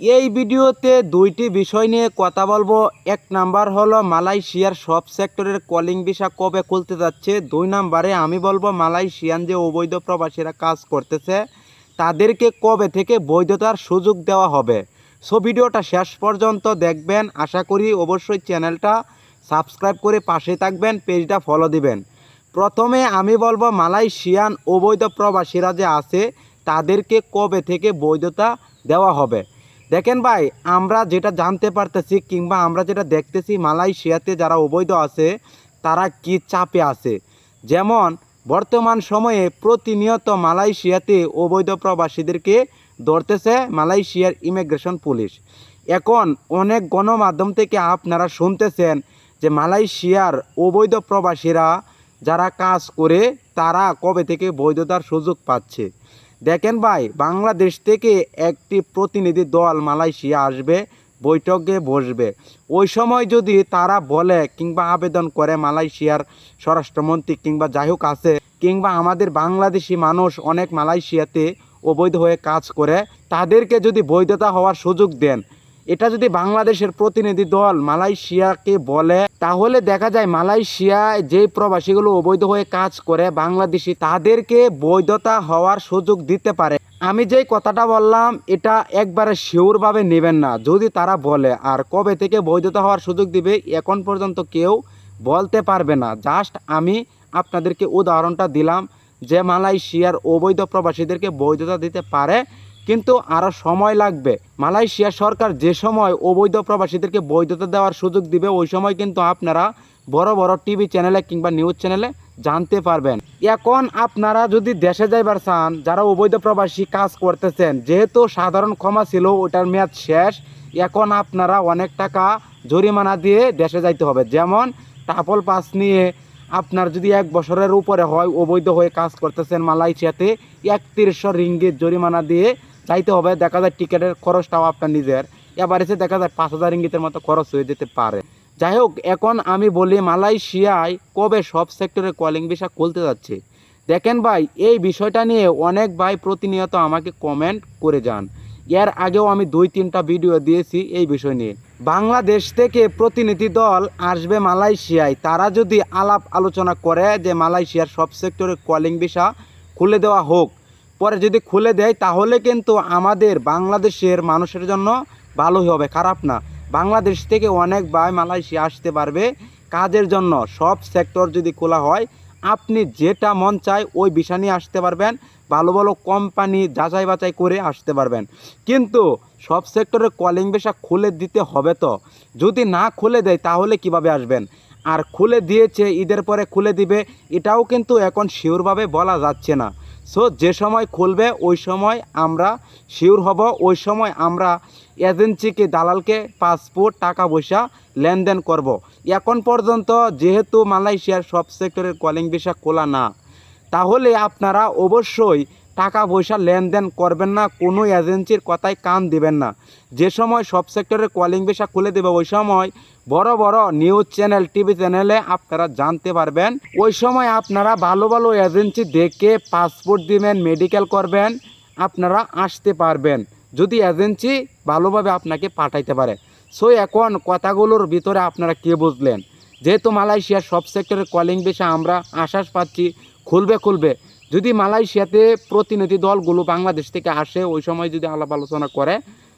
এই ভিডিওতে দুইটি বিষয় নিয়ে কথা বলব। এক নাম্বার হলো, মালয়েশিয়ার সব সেক্টরের কলিং ভিসা কবে খুলতে যাচ্ছে? দুই নাম্বারে আমি বলব, মালয়েশিয়ান যে অবৈধ প্রবাসীরা কাজ করতেছে, তাদেরকে কবে থেকে বৈধতার সুযোগ দেওয়া হবে? সো, ভিডিওটা শেষ পর্যন্ত দেখবেন। আশা করি অবশ্যই চ্যানেলটা সাবস্ক্রাইব করে পাশে থাকবেন, পেজটা ফলো দিবেন। প্রথমে আমি বলব, মালয়েশিয়ান অবৈধ প্রবাসীরা যে আছে, তাদেরকে কবে থেকে বৈধতা দেওয়া হবে? দেখেন ভাই, আমরা যেটা জানতে পারতেছি কিংবা আমরা যেটা দেখতেছি মালয়েশিয়াতে যারা অবৈধ আছে, তারা কি চাপে আছে? যেমন, বর্তমান সময়ে প্রতিনিয়ত মালয়েশিয়াতে অবৈধ প্রবাসীদেরকে ধরতেছে মালয়েশিয়ার ইমিগ্রেশন পুলিশ। এখন অনেক গণমাধ্যম থেকে আপনারা শুনতেছেন যে মালয়েশিয়ার অবৈধ প্রবাসীরা যারা কাজ করে, তারা কবে থেকে বৈধতার সুযোগ পাচ্ছে? দেখেন ভাই, বাংলাদেশ থেকে একটি প্রতিনিধি দল মালয়েশিয়া আসবে, বৈঠকে বসবে। ওই সময় যদি তারা বলে কিংবা আবেদন করে মালয়েশিয়ার স্বরাষ্ট্রমন্ত্রী কিংবা যাই হোক আছে, কিংবা আমাদের বাংলাদেশি মানুষ অনেক মালয়েশিয়াতে অবৈধ হয়ে কাজ করে, তাদেরকে যদি বৈধতা হওয়ার সুযোগ দেন এটা যদি বাংলাদেশের প্রতিনিধি দল মালয়েশিয়াকে বলে, তাহলে দেখা যায় মালয়েশিয়ায় যে প্রবাসীগুলো অবৈধ হয়ে কাজ করে, বাংলাদেশি তাদেরকে বৈধতা হওয়ার সুযোগ দিতে পারে। আমি যেই কথাটা বললাম, এটা একবারে শিওরভাবে নেবেন না। যদি তারা বলে, আর কবে থেকে বৈধতা হওয়ার সুযোগ দিবে, এখন পর্যন্ত কেউ বলতে পারবে না। জাস্ট আমি আপনাদেরকে উদাহরণটা দিলাম যে মালয়েশিয়ার অবৈধ প্রবাসীদেরকে বৈধতা দিতে পারে কিন্তু আরও সময় লাগবে। মালয়েশিয়া সরকার যে সময় অবৈধ প্রবাসীদেরকে বৈধতা দেওয়ার সুযোগ দিবে, ওই সময় কিন্তু আপনারা বড় বড় টিভি চ্যানেলে কিংবা নিউজ চ্যানেলে জানতে পারবেন। এখন আপনারা যদি দেশে যাইবার চান, যারা অবৈধ প্রবাসী কাজ করতেছেন, যেহেতু সাধারণ ক্ষমা ছিল ওটার মেয়াদ শেষ, এখন আপনারা অনেক টাকা জরিমানা দিয়ে দেশে যাইতে হবে। যেমন টাপল পাস নিয়ে আপনার যদি এক বছরের উপরে হয়, অবৈধ হয়ে কাজ করতেছেন মালয়েশিয়াতে, একত্রিশশো রিঙ্গিত জরিমানা দিয়ে যাইতে হবে, দেখা যায় টিকিটের খরচটাও আপনার নিজের। এবার এসে দেখা যায় পাঁচ হাজার ইঙ্গিতের মতো খরচ হয়ে যেতে পারে। যাই হোক, এখন আমি বলি মালয়েশিয়ায় কবে সব সেক্টরে কলিং ভিসা খুলতে যাচ্ছে। দেখেন ভাই, এই বিষয়টা নিয়ে অনেক ভাই প্রতিনিয়ত আমাকে কমেন্ট করে যান। এর আগেও আমি দুই, তিনটা ভিডিও দিয়েছি এই বিষয় নিয়ে। বাংলাদেশ থেকে প্রতিনিধি দল আসবে মালয়েশিয়ায়। তারা যদি আলাপ আলোচনা করে যে মালয়েশিয়ার সব সেক্টরে কলিং ভিসা খুলে দেওয়া হোক পরে যদি খুলে দেয়, তাহলে কিন্তু আমাদের বাংলাদেশের মানুষের জন্য ভালোই হবে। খারাপ না। বাংলাদেশ থেকে অনেক ভাই মালয়েশিয়া আসতে পারবে। কাজের জন্য সব সেক্টর যদি খোলা হয়, আপনি যেটা মন চায় ওই বিষয় নিয়ে আসতে পারবেন। ভালো ভালো কোম্পানি যাচাই বাছাই করে আসতে পারবেন। কিন্তু সব সেক্টরে কলিং ভিসা খুলে দিতে হবে তো। যদি না খুলে দেয়, তাহলে কীভাবে আসবেন? আর খুলে দিয়েছে, ঈদের পরে খুলে দিবে, এটাও কিন্তু এখন শিওরভাবে বলা যাচ্ছে না। সো যে সময় খুলবে, ওই সময় আমরা শিওর হব, ওই সময় আমরা এজেন্সিকে, দালালকে পাসপোর্ট টাকা পয়সা লেনদেন করব। এখন পর্যন্ত যেহেতু মালয়েশিয়ার সব সেক্টরের কলিং ভিসা খোলা না, তাহলে আপনারা অবশ্যই টাকা পয়সা লেনদেন করবেন না, কোনো এজেন্সির কথায় কান দিবেন না যে সময় সব সেক্টরের কলিং ভিসা খুলে দেবে, ওই সময় বড় বড় নিউজ চ্যানেল, টিভি চ্যানেলে আপনারা জানতে পারবেন। ওই সময় আপনারা ভালো ভালো এজেন্সি দেখে পাসপোর্ট দিবেন, মেডিকেল করবেন, আপনারা আসতে পারবেন। যদি এজেন্সি ভালোভাবে আপনাকে পাঠাইতে পারে। সো এখন কথাগুলোর ভিতরে আপনারা কে বুঝলেন? যেহেতু মালয়েশিয়ার সব সেক্টরের কলিং ভিসা আমরা আশ্বাস পাচ্ছি, খুলবে খুলবে। যদি মালয়েশিয়াতে প্রতিনিধি দলগুলো বাংলাদেশ থেকে আসে, ওই সময় যদি আলাপ আলোচনা করে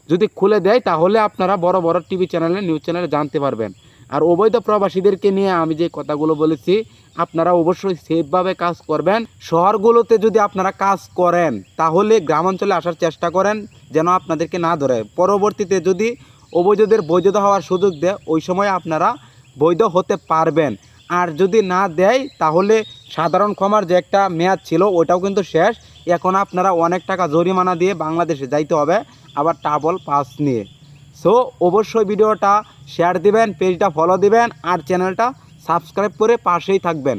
যদি খুলে দেয়, তাহলে আপনারা বড় বড় টিভি চ্যানেলে, নিউজ চ্যানেলে জানতে পারবেন। আর অবৈধ প্রবাসীদেরকে নিয়ে আমি যে কথাগুলো বলেছি, আপনারা অবশ্যই সেফভাবে কাজ করবেন। শহরগুলোতে যদি আপনারা কাজ করেন, তাহলে গ্রামাঞ্চলে আসার চেষ্টা করেন, যেন আপনাদেরকে না ধরে। পরবর্তীতে যদি অবৈধদের বৈধতা হওয়ার সুযোগ দেয়, ওই সময় আপনারা বৈধ হতে পারবেন। আর যদি না দেয়, তাহলে সাধারণ ক্ষমার যে একটা মেয়াদ ছিল, ওটাও কিন্তু শেষ। এখন আপনারা অনেক টাকা জরিমানা দিয়ে বাংলাদেশে যাইতে হবে। আবার টাবল পাস নিয়ে। সো অবশ্যই ভিডিওটা শেয়ার দিবেন পেজটা ফলো দিবেন, আর চ্যানেলটা সাবস্ক্রাইব করে পাশেই থাকবেন।